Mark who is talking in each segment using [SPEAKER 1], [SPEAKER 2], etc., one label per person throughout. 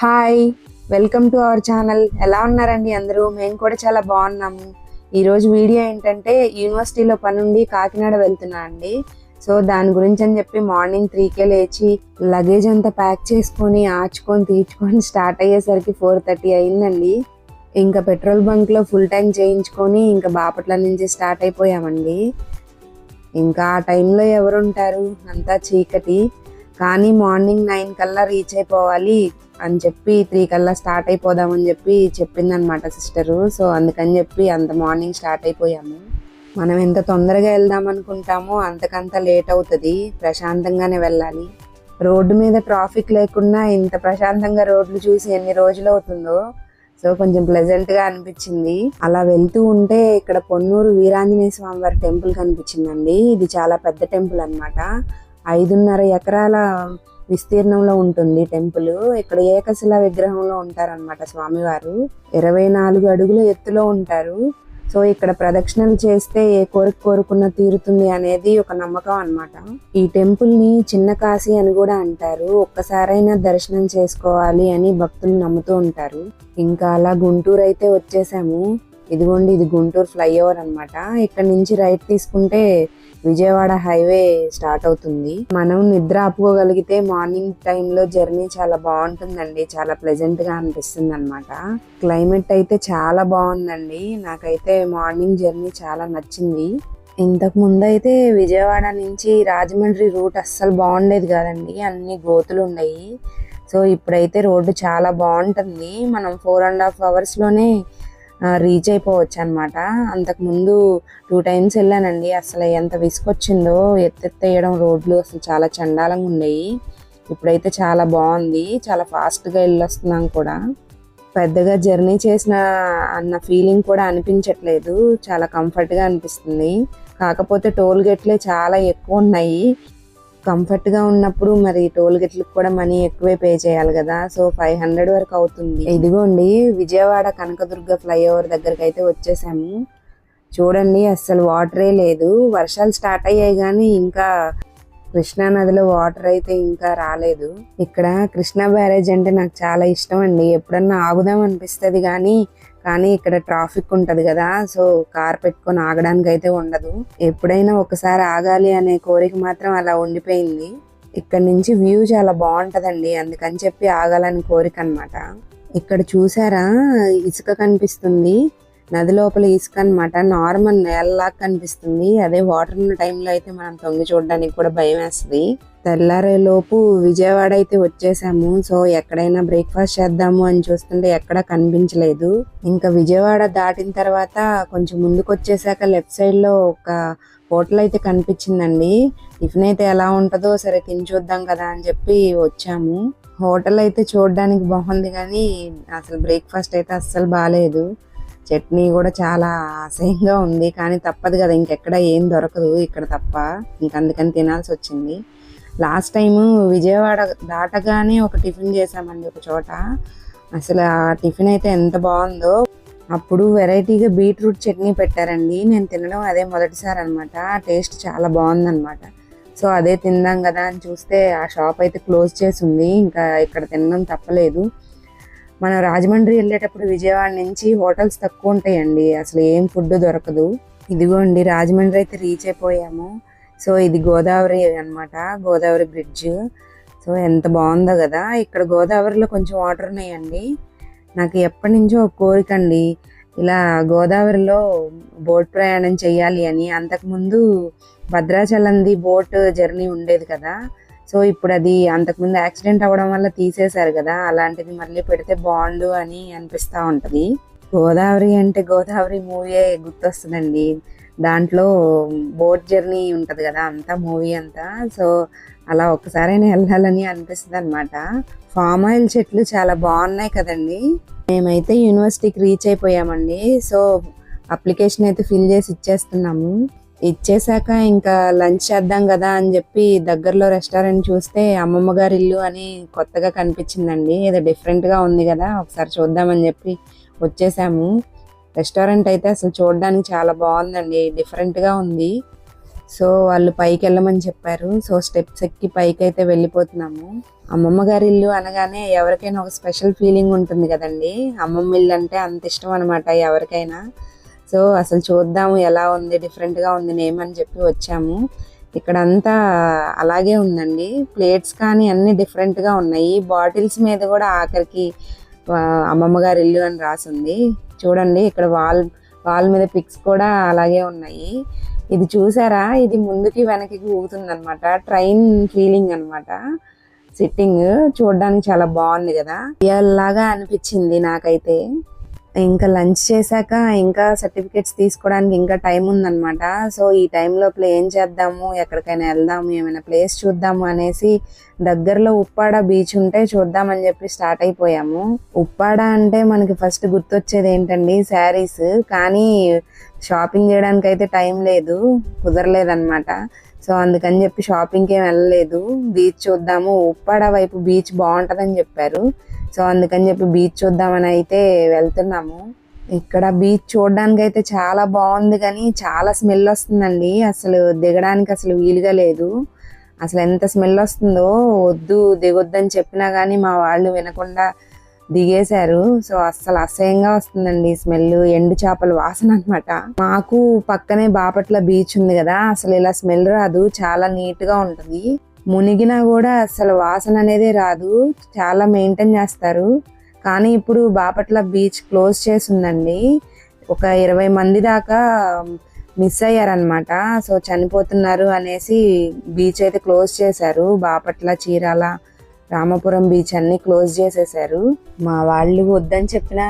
[SPEAKER 1] Hi welcome to our channel. ఎలా ఉన్నారండి అందరూ? మేము కూడా చాలా బాగున్నాము. ఈరోజు వీడియో ఏంటంటే యూనివర్సిటీలో పనుండి కాకినాడ వెళ్తున్నా అండి. సో దాని గురించి అని చెప్పి మార్నింగ్ త్రీకే లేచి లగేజ్ అంతా ప్యాక్ చేసుకొని ఆచుకొని తీర్చుకొని స్టార్ట్ అయ్యేసరికి ఫోర్ థర్టీ అయిందండి. ఇంకా పెట్రోల్ బంక్లో ఫుల్ ట్యాంక్ చేయించుకొని ఇంకా బాపట్ల నుంచి స్టార్ట్ అయిపోయామండి. ఇంకా ఆ టైంలో ఎవరు ఉంటారు అంతా చీకటి. కానీ మార్నింగ్ నైన్ కల్లా రీచ్ అయిపోవాలి. అని చెప్పి త్రీ కల్లా స్టార్ట్ అయిపోదామని చెప్పి చెప్పిందనమాట సిస్టరు. సో అందుకని చెప్పి అంత మార్నింగ్ స్టార్ట్ అయిపోయాము. మనం ఎంత తొందరగా వెళ్దాం అనుకుంటామో అంతకంత లేట్ అవుతుంది. ప్రశాంతంగానే వెళ్ళాలి. రోడ్డు మీద ట్రాఫిక్ లేకుండా ఇంత ప్రశాంతంగా రోడ్లు చూసి ఎన్ని రోజులు అవుతుందో సో కొంచెం ప్లెజెంట్గా అనిపించింది. అలా వెళ్తూ ఉంటే ఇక్కడ పొన్నూరు వీరాంజనేయ స్వామి వారి టెంపుల్ కనిపించిందండి. ఇది చాలా పెద్ద టెంపుల్ అన్నమాట. ఐదున్నర ఎకరాల విస్తీర్ణంలో ఉంటుంది టెంపుల్. ఇక్కడ ఏకశిల విగ్రహంలో ఉంటారన్నమాట స్వామివారు. ఇరవై నాలుగు అడుగుల ఎత్తులో ఉంటారు. సో ఇక్కడ ప్రదక్షిణలు చేస్తే ఏ కోరిక కోరుకున్న తీరుతుంది అనేది ఒక నమ్మకం అన్నమాట. ఈ టెంపుల్ని చిన్న కాశీ అని కూడా అంటారు. ఒక్కసారైనా దర్శనం చేసుకోవాలి అని భక్తులు నమ్ముతూ ఉంటారు. ఇంకా అలా గుంటూరు అయితే వచ్చేసాము. ఇదిగోండి ఇది గుంటూరు ఫ్లైఓవర్ అన్నమాట. ఇక్కడ నుంచి రైట్ తీసుకుంటే విజయవాడ హైవే స్టార్ట్ అవుతుంది. మనం నిద్ర ఆపుకోగలిగితే మార్నింగ్ టైంలో జర్నీ చాలా బాగుంటుందండి. చాలా ప్లెజెంట్గా అనిపిస్తుంది అనమాట క్లైమేట్ అయితే చాలా బాగుందండి. నాకైతే మార్నింగ్ జర్నీ చాలా నచ్చింది. ఇంతకు ముందు అయితే విజయవాడ నుంచి రాజమండ్రి రూట్ అస్సలు బాగుండేది కాదండి. అన్ని గోతులు ఉన్నాయి. సో ఇప్పుడైతే రోడ్డు చాలా బాగుంటుంది. మనం ఫోర్ అండ్ హాఫ్ అవర్స్లోనే రీచ్ అయిపోవచ్చు అనమాట అంతకుముందు టూ టైమ్స్ వెళ్ళానండి. అసలు ఎంత విసుకొచ్చిందో ఎత్తెత్తేయడం రోడ్లు అసలు చాలా చండాలంగా ఉండేవి ఇప్పుడైతే చాలా బాగుంది. చాలా ఫాస్ట్గా వెళ్ళొస్తున్నాం కూడా. పెద్దగా జర్నీ చేసిన అన్న ఫీలింగ్ కూడా అనిపించట్లేదు. చాలా కంఫర్ట్గా అనిపిస్తుంది. కాకపోతే టోల్ గేట్లే చాలా ఎక్కువ ఉన్నాయి. కంఫర్ట్గా ఉన్నప్పుడు మరి టోల్ గేట్లకు కూడా మనీ ఎక్కువే పే చేయాలి కదా. సో ఫైవ్ హండ్రెడ్ వరకు అవుతుంది. ఇదిగోండి విజయవాడ కనకదుర్గ ఫ్లైఓవర్ దగ్గరికి అయితే వచ్చేసాము. చూడండి అస్సలు వాటరే లేదు. వర్షాలు స్టార్ట్ అయ్యాయి కానీ ఇంకా కృష్ణా నదిలో వాటర్ అయితే ఇంకా రాలేదు. ఇక్కడ కృష్ణా బ్యారేజ్ అంటే నాకు చాలా ఇష్టం అండి. ఎప్పుడన్నా ఆగుదాం అనిపిస్తుంది కానీ కానీ ఇక్కడ ట్రాఫిక్ ఉంటది కదా సో కార్ పెట్టుకొని ఆగడానికి అయితే ఉండదు. ఎప్పుడైనా ఒకసారి ఆగాలి అనే కోరిక మాత్రం అలా ఉండిపోయింది. ఇక్కడ నుంచి వ్యూ చాలా బాగుంటదండి. అందుకని చెప్పి ఆగాలని కోరిక అన్నమాట. ఇక్కడ చూసారా? ఇసుక కనిపిస్తుంది. నది లోపల ఇసుక అనమాట నార్మల్ నేలలాగా కనిపిస్తుంది. అదే వాటర్ ఉన్న టైంలో అయితే మనం తొంగి చూడడానికి కూడా భయం వేస్తుంది. తెల్లారేలోపు విజయవాడ అయితే వచ్చేసాము. సో ఎక్కడైనా బ్రేక్ఫాస్ట్ చేద్దాము అని చూస్తుంటే ఎక్కడా కనిపించలేదు. ఇంకా విజయవాడ దాటిన తర్వాత కొంచెం ముందుకు వచ్చేసాక లెఫ్ట్ సైడ్లో ఒక హోటల్ అయితే కనిపించిందండి. టిఫిన్ అయితే ఎలా ఉంటుందో సరే తిని చూద్దాం కదా అని చెప్పి వచ్చాము. హోటల్ అయితే చూడడానికి బాగుంది కానీ అసలు బ్రేక్ఫాస్ట్ అయితే అస్సలు బాగాలేదు చట్నీ కూడా చాలా అసహ్యంగా ఉంది కానీ తప్పదు కదా. ఇంకెక్కడ ఏం దొరకదు ఇక్కడ తప్ప. ఇంక అందుకని తినాల్సి వచ్చింది. లాస్ట్ టైం విజయవాడ దాటగానే ఒక టిఫిన్ చేసామండి ఒక చోట. అసలు ఆ టిఫిన్ అయితే ఎంత బాగుందో. అప్పుడు వెరైటీగా బీట్రూట్ చట్నీ పెట్టారండి. నేను తినడం అదే మొదటిసారి అనమాట టేస్ట్ చాలా బాగుందనమాట సో అదే తిందాం కదా అని చూస్తే ఆ షాప్ అయితే క్లోజ్ చేసి ఉంది. ఇంకా ఇక్కడ తినడం తప్పలేదు. మనం రాజమండ్రి వెళ్ళేటప్పుడు విజయవాడ నుంచి హోటల్స్ తక్కువ ఉంటాయండి. అసలు ఏం ఫుడ్ దొరకదు. ఇదిగోండి రాజమండ్రి అయితే రీచ్ అయిపోయాము. సో ఇది గోదావరి అన్నమాట. గోదావరి బ్రిడ్జ్ సో ఎంత బాగుందో కదా. ఇక్కడ గోదావరిలో కొంచెం వాటర్ ఉన్నాయండి. నాకు ఎప్పటి నుంచో ఒక కోరిక అండి. ఇలా గోదావరిలో బోట్ ప్రయాణం చేయాలి అని. అంతకుముందు భద్రాచలంది బోట్ జర్నీ ఉండేది కదా. సో ఇప్పుడు అది అంతకుముందు యాక్సిడెంట్ అవ్వడం వల్ల తీసేశారు కదా అలాంటిది మళ్ళీ పెడితే బాగుండు అని అనిపిస్తూ ఉంటుంది. గోదావరి అంటే గోదావరి మూవీ గుర్తొస్తుందండి. దాంట్లో బోట్ జర్నీ ఉంటుంది కదా అంతా మూవీ అంతా. సో అలా ఒక్కసారైనా వెళ్ళాలని అనిపిస్తుంది అనమాట ఫామ్ ఆయిల్ చెట్లు చాలా బాగున్నాయి కదండి. మేమైతే యూనివర్సిటీకి రీచ్ అయిపోయామండి. సో అప్లికేషన్ అయితే ఫిల్ చేసి ఇచ్చేస్తున్నాము. ఇచ్చేసాక ఇంకా లంచ్ చేద్దాం కదా అని చెప్పి దగ్గరలో రెస్టారెంట్ చూస్తే అమ్మమ్మ గారి ఇల్లు అని కొత్తగా కనిపించిందండి. ఏదో డిఫరెంట్గా ఉంది కదా ఒకసారి చూద్దామని చెప్పి వచ్చేసాము. రెస్టారెంట్ అయితే అసలు చూడడానికి చాలా బాగుందండి డిఫరెంట్గా ఉంది. సో వాళ్ళు పైకి వెళ్ళమని చెప్పారు. సో స్టెప్స్ ఎక్కి పైకి అయితే వెళ్ళిపోతున్నాము. అమ్మమ్మ గారి ఇల్లు అనగానే ఎవరికైనా ఒక స్పెషల్ ఫీలింగ్ ఉంటుంది కదండి. అమ్మమ్మ ఇల్లు అంటే అంత ఇష్టం అనమాట ఎవరికైనా. సో అసలు చూద్దాము ఎలా ఉంది డిఫరెంట్గా ఉంది నేమ్ అని చెప్పి వచ్చాము. ఇక్కడ అంతా అలాగే ఉందండి. ప్లేట్స్ కానీ అన్ని డిఫరెంట్గా ఉన్నాయి. బాటిల్స్ మీద కూడా ఆఖరికి ఆ, అమ్మమ్మ గారి ఇల్లు అని రాసింది. చూడండి ఇక్కడ వాల్ వాల్ మీద పిక్స్ కూడా అలాగే ఉన్నాయి. ఇది చూసారా? ఇది ముందుకి వెనక్కి ఊగుతుంది అనమాట ట్రైన్ ఫీలింగ్ అన్నమాట. సిట్టింగ్ చూడడానికి చాలా బాగుంది కదా. రియల్ లాగా అనిపించింది నాకైతే. ఇంకా లంచ్ చేశాక ఇంకా సర్టిఫికేట్స్ తీసుకోవడానికి ఇంకా టైం ఉందన్నమాట. సో ఈ టైం లోపల ఏం చేద్దాము ఎక్కడికైనా వెళ్దాము ఏమైనా ప్లేస్ చూద్దాము అనేసి దగ్గరలో ఉప్పాడ బీచ్ ఉంటే చూద్దామని చెప్పి స్టార్ట్ అయిపోయాము. ఉప్పాడ అంటే మనకి ఫస్ట్ గుర్తొచ్చేది ఏంటండి? శారీస్. కానీ షాపింగ్ చేయడానికి అయితే టైం లేదు కుదరలేదన్నమాట. సో అందుకని చెప్పి షాపింగ్కి ఏం వెళ్ళలేదు. బీచ్ చూద్దాము. ఉప్పాడ వైపు బీచ్ బాగుంటుందని చెప్పారు. సో అందుకని చెప్పి బీచ్ చూద్దామని అయితే వెళ్తున్నాము. ఇక్కడ బీచ్ చూడడానికి అయితే చాలా బాగుంది కానీ చాలా స్మెల్ వస్తుందండి. అసలు దిగడానికి అసలు వీలుగా లేదు. అసలు ఎంత స్మెల్ వస్తుందో వద్దు దిగొద్దని చెప్పినా కానీ మా వాళ్ళు వినకుండా దిగేశారు. సో అస్సలు అసహ్యంగా వస్తుందండి స్మెల్ ఎండు చేపల వాసన అనమాట మాకు పక్కనే బాపట్ల బీచ్ ఉంది కదా అసలు ఇలా స్మెల్ రాదు. చాలా నీట్గా ఉంటుంది. మునిగినా కూడా అసలు వాసన అనేది రాదు. చాలా మెయింటైన్ చేస్తారు. కానీ ఇప్పుడు బాపట్ల బీచ్ క్లోజ్ చేసి ఉందండి ఒక ఇరవై మంది దాకా మిస్ అయ్యారనమాట సో చనిపోతున్నారు అనేసి బీచ్ అయితే క్లోజ్ చేశారు. బాపట్ల చీరాల రామపురం బీచ్ అన్ని క్లోజ్ చేసేసారు మా వాళ్ళు వద్దని చెప్పిన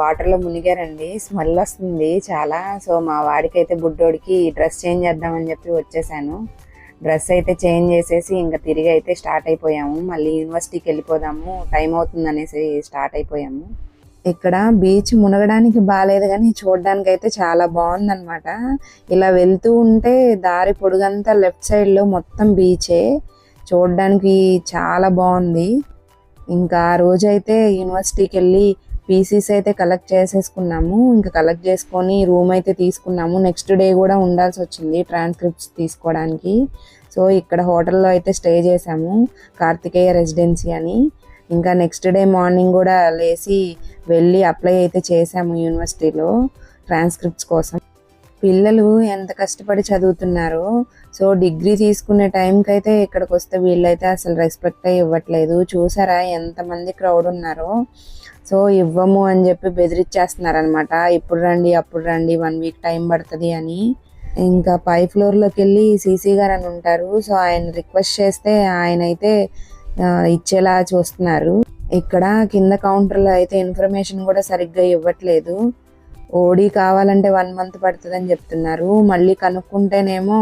[SPEAKER 1] వాటర్లో మునిగారండి. స్మెల్ వస్తుంది చాలా. సో మా వాడికైతే బుడ్డోడికి డ్రెస్ చేంజ్ చేద్దామని చెప్పి వచ్చేసాను. డ్రెస్ అయితే చేంజ్ చేసేసి ఇంకా తిరిగి అయితే స్టార్ట్ అయిపోయాము. మళ్ళీ యూనివర్సిటీకి వెళ్ళిపోదాము. టైం అవుతుంది అనేసి స్టార్ట్ అయిపోయాము. ఇక్కడ బీచ్ మునగడానికి బాగాలేదు కానీ చూడడానికి అయితే చాలా బాగుందనమాట ఇలా వెళ్తూ ఉంటే దారి పొడుగంతా లెఫ్ట్ సైడ్లో మొత్తం బీచే. చూడడానికి చాలా బాగుంది. ఇంకా ఆ రోజైతే యూనివర్సిటీకి వెళ్ళి పీసీస్ అయితే కలెక్ట్ చేసేసుకున్నాము. ఇంకా కలెక్ట్ చేసుకొని రూమ్ అయితే తీసుకున్నాము. నెక్స్ట్ డే కూడా ఉండాల్సి వచ్చింది ట్రాన్స్క్రిప్ట్స్ తీసుకోవడానికి. సో ఇక్కడ హోటల్లో అయితే స్టే చేసాము కార్తికేయ రెసిడెన్సీ అని. ఇంకా నెక్స్ట్ డే మార్నింగ్ కూడా లేచి వెళ్ళి అప్లై అయితే చేసాము యూనివర్సిటీలో ట్రాన్స్క్రిప్ట్స్ కోసం. పిల్లలు ఎంత కష్టపడి చదువుతున్నారో. సో డిగ్రీ తీసుకునే టైంకి అయితే ఇక్కడికి వస్తే వీళ్ళైతే అసలు రెస్పెక్ట్ ఇవ్వట్లేదు. చూసారా ఎంతమంది క్రౌడ్ ఉన్నారో. సో ఇవ్వము అని చెప్పి బెదిరిచ్చేస్తున్నారు అనమాట ఇప్పుడు రండి అప్పుడు రండి వన్ వీక్ టైం పడుతుంది అని. ఇంకా పై ఫ్లోర్లోకి వెళ్ళి సీసీ గారు అని ఉంటారు. సో ఆయన రిక్వెస్ట్ చేస్తే ఆయన అయితే ఇచ్చేలా చూస్తున్నారు. ఇక్కడ కింద కౌంటర్లో అయితే ఇన్ఫర్మేషన్ కూడా సరిగ్గా ఇవ్వట్లేదు. ఓడి కావాలంటే వన్ మంత్ పడుతుందని చెప్తున్నారు. మళ్ళీ కనుక్కుంటేనేమో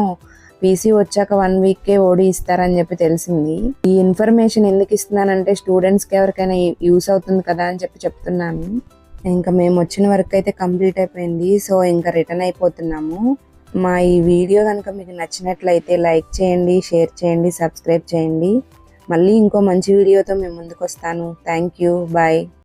[SPEAKER 1] పీసీ వచ్చాక వన్ వీక్కే ఓడి ఇస్తారని చెప్పి తెలిసింది. ఈ ఇన్ఫర్మేషన్ ఎందుకు ఇస్తున్నానంటే స్టూడెంట్స్కి ఎవరికైనా యూస్ అవుతుంది కదా అని చెప్పి చెప్తున్నాను. ఇంకా మేము వచ్చిన వర్క్ అయితే కంప్లీట్ అయిపోయింది. సో ఇంకా రిటర్న్ అయిపోతున్నాము. మా ఈ వీడియో కనుక మీకు నచ్చినట్లయితే లైక్ చేయండి షేర్ చేయండి సబ్స్క్రైబ్ చేయండి. మళ్ళీ ఇంకో మంచి వీడియోతో మేము ముందుకు వస్తాను థ్యాంక్ యూ బాయ్